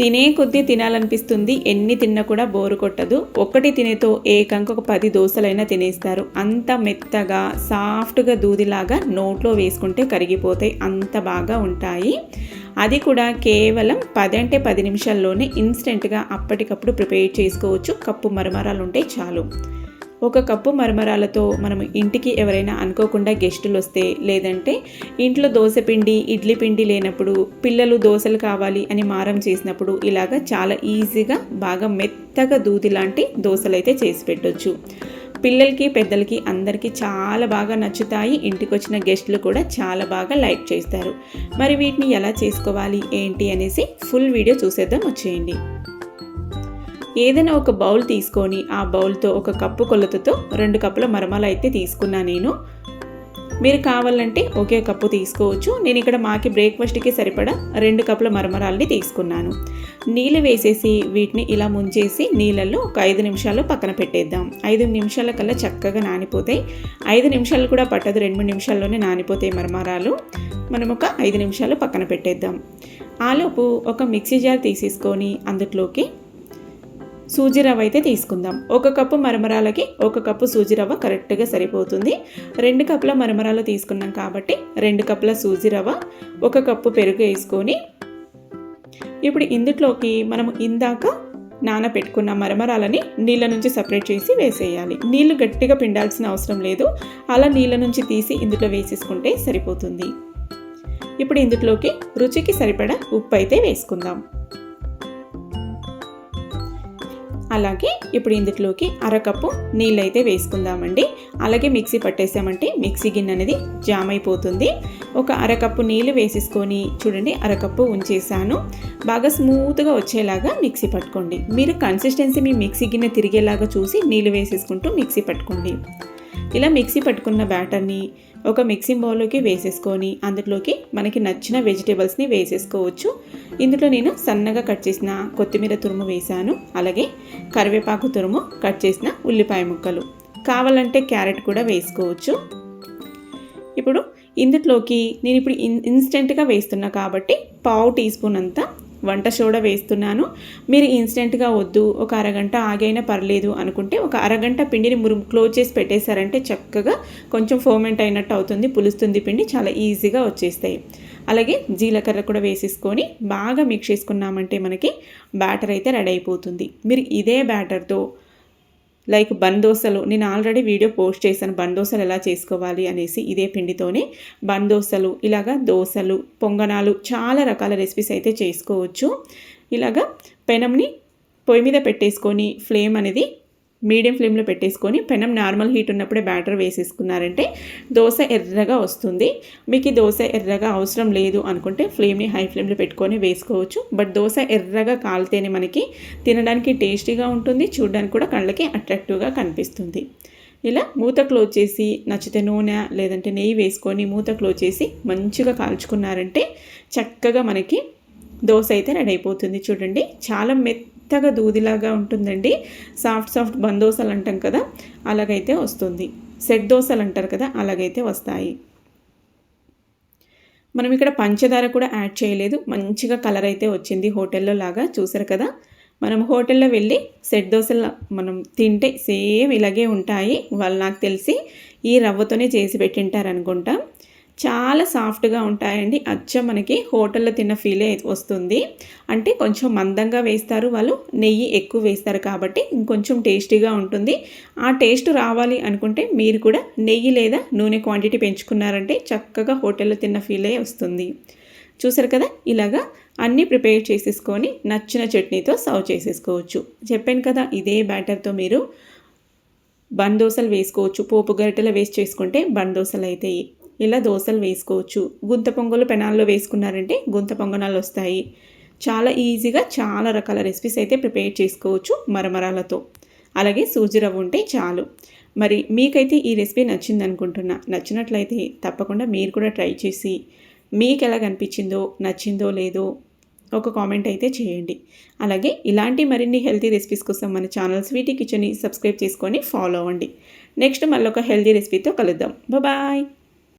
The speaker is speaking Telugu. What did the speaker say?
తినే కొద్దీ తినాలనిపిస్తుంది. ఎన్ని తిన్నా కూడా బోరు కొట్టదు. ఒకటి తినేతో ఏకంగా ఒక పది దోశలైనా తినేస్తారు. అంత మెత్తగా సాఫ్ట్గా దూదిలాగా నోట్లో వేసుకుంటే కరిగిపోతాయి. అంత బాగా ఉంటాయి. అది కూడా కేవలం పది అంటే పది నిమిషాల్లోనే ఇన్స్టెంట్గా అప్పటికప్పుడు ప్రిపేర్ చేసుకోవచ్చు. కప్పు మరమరాలు ఉంటే చాలు. ఒక కప్పు మరమరాలతో మనం ఇంటికి ఎవరైనా అనుకోకుండా గెస్టులు వస్తే లేదంటే ఇంట్లో దోశ పిండి ఇడ్లీ పిండి లేనప్పుడు పిల్లలు దోశలు కావాలి అని మారం చేసినప్పుడు ఇలాగ చాలా ఈజీగా బాగా మెత్తగా దూది లాంటి దోశలు అయితే చేసి పెట్టొచ్చు. పిల్లలకి పెద్దలకి అందరికీ చాలా బాగా నచ్చుతాయి. ఇంటికి వచ్చిన గెస్టులు కూడా చాలా బాగా లైక్ చేస్తారు. మరి వీటిని ఎలా చేసుకోవాలి ఏంటి అనేసి ఫుల్ వీడియో చూసేద్దాం వచ్చేయండి. ఏదైనా ఒక బౌల్ తీసుకొని ఆ బౌల్తో ఒక కప్పు కొలతతో రెండు కప్పుల మరమలు అయితే తీసుకున్నా నేను. మీరు కావాలంటే ఒకే కప్పు తీసుకోవచ్చు. నేను ఇక్కడ మాకి బ్రేక్ఫాస్ట్కి సరిపడా రెండు కప్పుల మరమరాల్ని తీసుకున్నాను. నీళ్ళు వేసేసి వీటిని ఇలా ముంచేసి నీళ్ళల్లో ఒక ఐదు నిమిషాలు పక్కన పెట్టేద్దాం. ఐదు నిమిషాల కల్లా చక్కగా నానిపోతాయి. ఐదు నిమిషాలు కూడా పట్టదు. రెండు మూడు నిమిషాల్లోనే నానిపోతాయి మరమరాలు. మనం ఒక ఐదు నిమిషాలు పక్కన పెట్టేద్దాం. ఆలోపు ఒక మిక్సీ జార్ తీసేసుకొని అందులోకి సూజీ రవ్వ అయితే తీసుకుందాం. ఒక కప్పు మరమరాలకి ఒక కప్పు సూజీ రవ్వ కరెక్ట్గా సరిపోతుంది. రెండు కప్పుల మరమరాలు తీసుకున్నాం కాబట్టి రెండు కప్పుల సూజీ రవ్వ ఒక కప్పు పెరుగు వేసుకొని ఇప్పుడు ఇందులోకి మనం ఇందాక నానబెట్టుకున్న మరమరాలని నీళ్ళ నుంచి సపరేట్ చేసి వేసేయాలి. నీళ్ళు గట్టిగా పిండాల్సిన అవసరం లేదు. అలా నీళ్ళ నుంచి తీసి ఇందులో వేసేసుకుంటే సరిపోతుంది. ఇప్పుడు ఇందులోకి రుచికి సరిపడా ఉప్పు అయితే వేసుకుందాం. అలాగే ఇప్పుడు ఇందులోకి అరకప్పు నీళ్ళు అయితే వేసుకుందామండి. అలాగే మిక్సీ పట్టేసామంటే మిక్సీ గిన్నె అనేది జామ్ అయిపోతుంది ఒక అరకప్పు నీళ్ళు వేసేసుకొని చూడండి అరకప్పు ఉంచేసాను బాగా స్మూత్గా వచ్చేలాగా మిక్సీ పట్టుకోండి. మీరు కన్సిస్టెన్సీ మీ మిక్సీ గిన్నె తిరిగేలాగా చూసి నీళ్ళు వేసేసుకుంటూ మిక్సీ పట్టుకోండి. ఇలా మిక్సీ పట్టుకున్న బ్యాటర్ని ఒక మిక్సింగ్ బౌల్లోకి వేసేసుకొని అందులోకి మనకి నచ్చిన వెజిటేబుల్స్ని వేసేసుకోవచ్చు. ఇందులో నేను సన్నగా కట్ చేసిన కొత్తిమీర తురుము వేశాను. అలాగే కరివేపాకు తురుము కట్ చేసిన ఉల్లిపాయ ముక్కలు. కావాలంటే క్యారెట్ కూడా వేసుకోవచ్చు. ఇప్పుడు ఇందులోకి నేను ఇప్పుడు ఇన్ ఇన్స్టెంట్గా వేస్తున్నా కాబట్టి పావు టీ స్పూన్ అంతా వంట సోడా వేస్తున్నాను. మీరు ఇన్స్టెంట్గా వద్దు ఒక అరగంట ఆగైనా పర్లేదు అనుకుంటే ఒక అరగంట పిండిని మురు క్లోజ్ చేసి పెట్టేశారంటే చక్కగా కొంచెం ఫోమెంట్ అయినట్టు అవుతుంది పులుస్తుంది పిండి చాలా ఈజీగా వచ్చేస్తాయి. అలాగే జీలకర్ర కూడా వేసేసుకొని బాగా మిక్స్ చేసుకున్నామంటే మనకి బ్యాటర్ అయితే రెడీ అయిపోతుంది. మీరు ఇదే బ్యాటర్తో లైక్ బన్ నేను ఆల్రెడీ వీడియో పోస్ట్ చేశాను బన్ ఎలా చేసుకోవాలి అనేసి ఇదే పిండితోనే బన్ ఇలాగ ఇలాగా దోశలు పొంగనాలు చాలా రకాల రెసిపీస్ అయితే చేసుకోవచ్చు. ఇలాగా పెనంని పొయ్యి మీద పెట్టేసుకొని ఫ్లేమ్ అనేది మీడియం ఫ్లేమ్లో పెట్టేసుకొని పెనం నార్మల్ హీట్ ఉన్నప్పుడే బ్యాటర్ వేసేసుకున్నారంటే దోశ ఎర్రగా వస్తుంది. మీకు ఈ దోశ ఎర్రగా అవసరం లేదు అనుకుంటే ఫ్లేమ్ని హై ఫ్లేమ్లో పెట్టుకొని వేసుకోవచ్చు. బట్ దోశ ఎర్రగా కాలితేనే మనకి తినడానికి టేస్టీగా ఉంటుంది చూడడానికి కూడా కళ్ళకి అట్రాక్టివ్గా కనిపిస్తుంది. ఇలా మూత క్లోజ్ చేసి నచ్చితే నూనె లేదంటే నెయ్యి వేసుకొని మూత క్లోజ్ చేసి మంచిగా కాల్చుకున్నారంటే చక్కగా మనకి దోశ అయితే రెడీ అయిపోతుంది. చూడండి చాలా మెత్త మెత్తగా దూదిలాగా ఉంటుందండి. సాఫ్ట్ సాఫ్ట్ బందోసలు అంటాం కదా అలాగైతే వస్తుంది. సెట్ దోశలు అంటారు కదా అలాగైతే వస్తాయి. మనం ఇక్కడ పంచదార కూడా యాడ్ చేయలేదు. మంచిగా కలర్ అయితే వచ్చింది హోటల్లో లాగా చూసారు కదా? మనం హోటల్లో వెళ్ళి సెట్ దోశలు మనం తింటే సేమ్ ఇలాగే ఉంటాయి. వాళ్ళు నాకు తెలిసి ఈ రవ్వతోనే చేసి పెట్టింటారు అనుకుంటా చాలా సాఫ్ట్గా ఉంటాయండి. అచ్చం మనకి హోటల్లో తిన్న ఫీలే వస్తుంది. అంటే కొంచెం మందంగా వేస్తారు వాళ్ళు నెయ్యి ఎక్కువ వేస్తారు కాబట్టి ఇంకొంచెం టేస్టీగా ఉంటుంది. ఆ టేస్ట్ రావాలి అనుకుంటే మీరు కూడా నెయ్యి లేదా నూనె క్వాంటిటీ పెంచుకున్నారంటే చక్కగా హోటల్లో తిన్న ఫీలే వస్తుంది. చూసారు కదా? ఇలాగా అన్నీ ప్రిపేర్ చేసేసుకొని నచ్చిన చట్నీతో సర్వ్ చేసేసుకోవచ్చు. చెప్పాను కదా ఇదే బ్యాటర్తో మీరు బన్ దోసలు వేసుకోవచ్చు. పోపు గరిటెలు వేస్ట్ చేసుకుంటే బన్ దోసలు అవుతాయి ఇలా దోశలు వేసుకోవచ్చు. గుంత పొంగలు పెనాల్లో వేసుకున్నారంటే గుంత పొంగనాలు వస్తాయి. చాలా ఈజీగా చాలా రకాల రెసిపీస్ అయితే ప్రిపేర్ చేసుకోవచ్చు మరమరాలతో. అలాగే సూజీ రవ్వ ఉంటే చాలు. మరి మీకైతే ఈ రెసిపీ నచ్చింది అనుకుంటున్నా నచ్చినట్లయితే తప్పకుండా మీరు కూడా ట్రై చేసి మీకు ఎలా కనిపించిందో నచ్చిందో లేదో ఒక కామెంట్ అయితే చేయండి. అలాగే ఇలాంటి మరిన్ని హెల్తీ రెసిపీస్ కోసం మన ఛానల్ స్వీటీ కిచెన్ని సబ్స్క్రైబ్ చేసుకొని ఫాలో అవ్వండి. నెక్స్ట్ మళ్ళీ ఒక హెల్తీ రెసిపీతో కలుద్దాం. బాయ్.